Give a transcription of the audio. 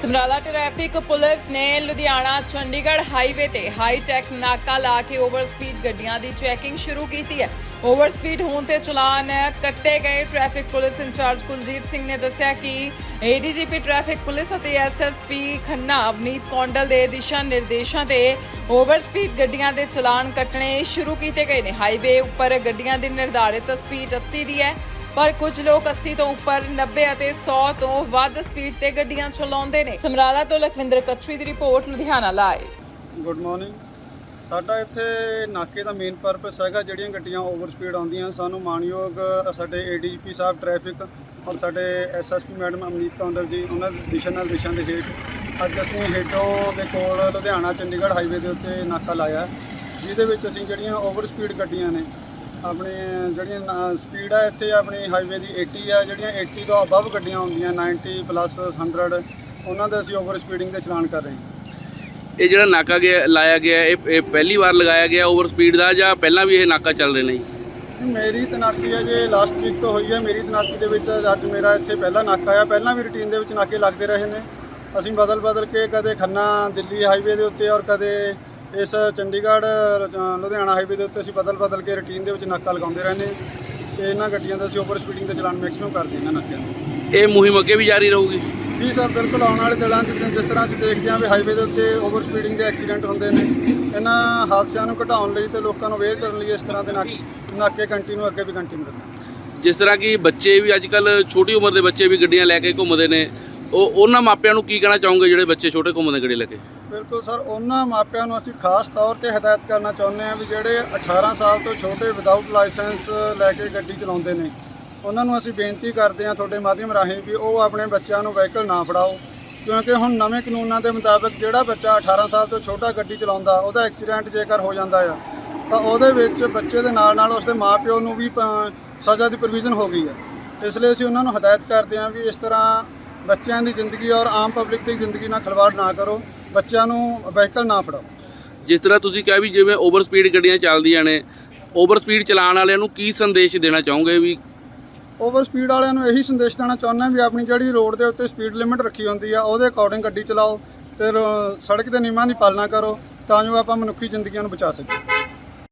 Samrala traffic police ਨੇ Ludhiana, Chandigarh highway ਤੇ high tech ਨਾਕਾ ਲਾ ਕੇ ਓਵਰ ਸਪੀਡ ਗੱਡੀਆਂ ਦੀ ਚੈਕਿੰਗ ਸ਼ੁਰੂ ਕੀਤੀ ਹੈ। ਓਵਰ ਸਪੀਡ ਹੋਣ ਤੇ ਚਲਾਨ ਕੱਟੇ ਗਏ traffic police incharge Kuljit Singh ਨੇ ਦੱਸਿਆ ਕਿ ਏਡੀਜੀਪੀ ਟ੍ਰੈਫਿਕ ਪੁਲਿਸ ਅਤੇ ਐਸਐਸਪੀ ਖੰਨਾ, ਅਵਨੀਤ ਕੌਂਡਲ ਦੇ ਦਿਸ਼ਾ ਨਿਰਦੇਸ਼ਾਂ ਤੇ ਓਵਰ ਸਪੀਡ ਗੱਡੀਆਂ ਦੇ ਚਲਾਨ ਕੱਟਣੇ ਸ਼ੁਰੂ ਕੀਤੇ ਗਏ ਨੇ। ਹਾਈਵੇ ਉੱਪਰ ਗੱਡੀਆਂ ਦੀ ਨਿਰਧਾਰਿਤ ਸਪੀਡ 80 ਦੀ ਹੈ। ਪਰ ਕੁਝ ਲੋਕ 80 ਤੋਂ ਉੱਪਰ 90 ਅਤੇ 100 ਤੋਂ ਵੱਧ ਸਪੀਡ ਤੇ ਗੱਡੀਆਂ ਚਲਾਉਂਦੇ ਨੇ। ਸਮਰਾਲਾ ਤੋਂ ਲਖਵਿੰਦਰ ਕਤਰੀ ਦੀ report Ludhiana live. Good morning ਸਾਡਾ ਇੱਥੇ ਨਾਕੇ ਦਾ ਮੇਨ ਪਰਪਸ ਹੈਗਾ ਜਿਹੜੀਆਂ ਗੱਡੀਆਂ ਓਵਰ ਸਪੀਡ ਆਉਂਦੀਆਂ। ਸਾਨੂੰ ਮਾਨਯੋਗ ਅ, ਸਾਡੇ ਏਡੀਜੀਪੀ ਸਾਹਿਬ ਟ੍ਰੈਫਿਕ ਔਰ ਸਾਡੇ ਐਸਐਸਪੀ ਮੈਡਮ ਅਮਨੀਤ ਕੌਂਡਲ ਜੀ ਉਹਨਾਂ ਦੇ ਦਿਸ਼ਾ ਨਿਰਦੇਸ਼ਾਂ ਦੇ ਹੇਠ ਅੱਜ ਅਸੀਂ ਹੇਠੋਂ ਦੇ ਕੋਲ ਲੁਧਿਆਣਾ ਚੰਡੀਗੜ੍ਹ ਹਾਈਵੇ ਦੇ ਉੱਤੇ ਨਾਕਾ ਲਾਇਆ। ਜਿਹਦੇ ਵਿੱਚ ਅਸੀਂ ਜਿਹੜੀਆਂ ਓਵਰ ਸਪੀਡ ਗੱਡੀਆਂ ਨੇ ਆਪਣੇ ਜਿਹੜੀਆਂ ਸਪੀਡ ਆ ਇੱਥੇ ਆਪਣੀ ਹਾਈਵੇ ਦੀ 80 ਆ ਜਿਹੜੀਆਂ 80 ਤੋਂ ਅਬਵ ਗੱਡੀਆਂ ਹੁੰਦੀਆਂ 90 ਪਲੱਸ 100 ਉਹਨਾਂ ਦੇ ਅਸੀਂ ਓਵਰ ਸਪੀਡਿੰਗ ਦੇ ਚਲਾਨ ਕਰ ਰਹੇ ਹਾਂ। ਇਹ ਜਿਹੜਾ ਨਾਕਾ ਗਿਆ ਲਾਇਆ ਗਿਆ ਇਹ ਇਹ ਪਹਿਲੀ ਵਾਰ ਲਗਾਇਆ ਗਿਆ ਓਵਰ ਸਪੀਡ ਦਾ ਜਾਂ ਪਹਿਲਾਂ ਵੀ ਇਹ ਨਾਕਾ ਚੱਲ ਰਹੇ ਨੇ ਮੇਰੀ ਤਨਾਕੀ ਹੈ ਜੇ ਲਾਸਟ ਵੀਕ ਤੋਂ ਹੋਈ ਹੈ ਮੇਰੀ ਤਨਾਕੀ ਦੇ ਵਿੱਚ ਅੱਜ ਮੇਰਾ ਇੱਥੇ ਪਹਿਲਾ ਨਾਕਾ ਆ। ਪਹਿਲਾਂ ਵੀ ਰੂਟੀਨ ਦੇ ਵਿੱਚ ਨਾਕੇ ਲੱਗਦੇ ਰਹੇ ਨੇ। ਅਸੀਂ ਬਦਲ ਬਦਲ ਕੇ ਕਦੇ ਖੰਨਾ ਦਿੱਲੀ ਹਾਈਵੇ ਦੇ ਉੱਤੇ ਔਰ ਕਦੇ ਇਸ ਚੰਡੀਗੜ੍ਹ ਲੁਧਿਆਣਾ ਹਾਈਵੇ ਦੇ ਉੱਤੇ ਅਸੀਂ ਬਦਲ ਬਦਲ ਕੇ ਰੂਟੀਨ ਦੇ ਵਿੱਚ ਨਾਕਾ ਲਗਾਉਂਦੇ ਰਹਿੰਦੇ ਤੇ ਇਹਨਾਂ ਗੱਡੀਆਂ ਦਾ ਅਸੀਂ ਓਵਰ ਸਪੀਡਿੰਗ ਦੇ ਚਲਾਨ ਮੈਕਸਿਮਮ ਕਰਦੇ ਇਹਨਾਂ ਨਾਕਿਆਂ ਦੇ ਇਹ ਮੁਹਿੰਮ ਅੱਗੇ ਵੀ ਜਾਰੀ ਰਹੂਗੀ? ਜੀ ਸਰ ਬਿਲਕੁਲ ਆਉਣ ਵਾਲੇ ਦਿਨਾਂ 'ਚ ਜਿਸ ਤਰ੍ਹਾਂ ਅਸੀਂ ਦੇਖਦੇ ਹਾਂ ਵੀ ਹਾਈਵੇ ਦੇ ਉੱਤੇ ਓਵਰ ਸਪੀਡਿੰਗ ਦੇ ਐਕਸੀਡੈਂਟ ਹੁੰਦੇ ਨੇ ਇਹਨਾਂ ਹਾਦਸਿਆਂ ਨੂੰ ਘਟਾਉਣ ਲਈ ਤੇ ਲੋਕਾਂ ਨੂੰ ਅਵੇਅਰ ਕਰਨ ਲਈ ਇਸ ਤਰ੍ਹਾਂ ਦੇ ਨਾਕੇ ਨਾਕੇ ਕੰਟੀਨਿਊ ਅੱਗੇ ਵੀ ਕੰਟੀਨਿਊ ਰੱਖਾਂਗੇ ਜਿਸ ਤਰ੍ਹਾਂ ਕਿ ਬੱਚੇ ਵੀ ਅੱਜ ਕੱਲ ਛੋਟੀ ਉਮਰ ਦੇ ਬੱਚੇ ਵੀ ਗੱਡੀਆਂ ਲੈ ਕੇ ਘੁੰਮਦੇ ਨੇ ਉਹ ਉਹਨਾਂ ਮਾਪਿਆਂ ਨੂੰ ਕੀ ਕਹਿਣਾ ਚਾਹੋਗੇ ਜਿਹੜੇ ਬੱਚੇ ਛੋਟੇ ਘੁੰਮਦੇ ਗੱਡੀ ਲੈ ਕੇ? ਬਿਲਕੁਲ ਸਰ, ਉਹਨਾਂ ਮਾਪਿਆਂ ਨੂੰ ਅਸੀਂ ਖਾਸ ਤੌਰ ਤੇ ਹਦਾਇਤ ਕਰਨਾ ਚਾਹੁੰਦੇ ਹਾਂ ਵੀ ਜਿਹੜੇ 18 ਸਾਲ ਤੋਂ ਛੋਟੇ ਵਿਦਆਊਟ ਲਾਇਸੈਂਸ ਲੈ ਕੇ ਗੱਡੀ ਚਲਾਉਂਦੇ ਨੇ, ਉਹਨਾਂ ਨੂੰ ਅਸੀਂ ਬੇਨਤੀ ਕਰਦੇ ਹਾਂ ਤੁਹਾਡੇ ਮਾਧਿਅਮ ਰਾਹੀਂ ਵੀ ਉਹ ਆਪਣੇ ਬੱਚਿਆਂ ਨੂੰ ਵਹੀਕਲ ਨਾ ਫੜਾਓ, ਕਿਉਂਕਿ ਹੁਣ ਨਵੇਂ ਕਾਨੂੰਨਾਂ ਦੇ ਮੁਤਾਬਕ ਜਿਹੜਾ ਬੱਚਾ 18 ਸਾਲ ਤੋਂ ਛੋਟਾ ਗੱਡੀ ਚਲਾਉਂਦਾ, ਉਹਦਾ ਐਕਸੀਡੈਂਟ ਜੇਕਰ ਹੋ ਜਾਂਦਾ ਆ, ਤਾਂ ਉਹਦੇ ਵਿੱਚ ਬੱਚੇ ਦੇ ਨਾਲ ਨਾਲ ਉਸਦੇ ਮਾਪਿਓ ਨੂੰ ਵੀ ਸਜ਼ਾ ਦੀ ਪ੍ਰੋਵੀਜ਼ਨ ਹੋ ਗਈ ਹੈ ਇਸ ਲਈ ਅਸੀਂ ਉਹਨਾਂ ਨੂੰ ਹਦਾਇਤ ਕਰਦੇ ਹਾਂ ਵੀ ਇਸ ਤਰ੍ਹਾਂ ਬੱਚਿਆਂ ਦੀ ਜ਼ਿੰਦਗੀ ਔਰ ਆਮ ਪਬਲਿਕ ਦੀ ਜ਼ਿੰਦਗੀ ਨਾਲ ਖਿਲਵਾੜ ਨਾ ਕਰੋ। ਬੱਚਿਆਂ ਨੂੰ ਵਹੀਕਲ ਨਾ ਫੜਾਓ। ਜਿਸ ਤਰ੍ਹਾਂ ਤੁਸੀਂ ਕਿਹਾ ਵੀ ਜਿਵੇਂ ਓਵਰ ਸਪੀਡ ਗੱਡੀਆਂ ਚੱਲਦੀਆਂ ਨੇ ਓਵਰ ਸਪੀਡ ਚਲਾਉਣ ਵਾਲਿਆਂ ਨੂੰ ਕੀ ਸੰਦੇਸ਼ ਦੇਣਾ ਚਾਹੋਗੇ ਵੀ? ਓਵਰ ਸਪੀਡ ਵਾਲਿਆਂ ਨੂੰ ਇਹੀ ਸੰਦੇਸ਼ ਦੇਣਾ ਚਾਹੁੰਦਾ ਵੀ ਆਪਣੀ ਜਿਹੜੀ ਰੋਡ ਦੇ ਉੱਤੇ ਸਪੀਡ ਲਿਮਿਟ ਰੱਖੀ ਹੁੰਦੀ ਆ ਉਹਦੇ ਅਕੋਰਡਿੰਗ ਗੱਡੀ ਚਲਾਓ ਤੇ ਰੋ- ਸੜਕ ਦੇ ਨਿਯਮਾਂ ਦੀ ਪਾਲਣਾ ਕਰੋ ਤਾਂ ਜੋ ਆਪਾਂ ਮਨੁੱਖੀ ਜ਼ਿੰਦਗੀਆਂ ਨੂੰ ਬਚਾ ਸਕੀਏ।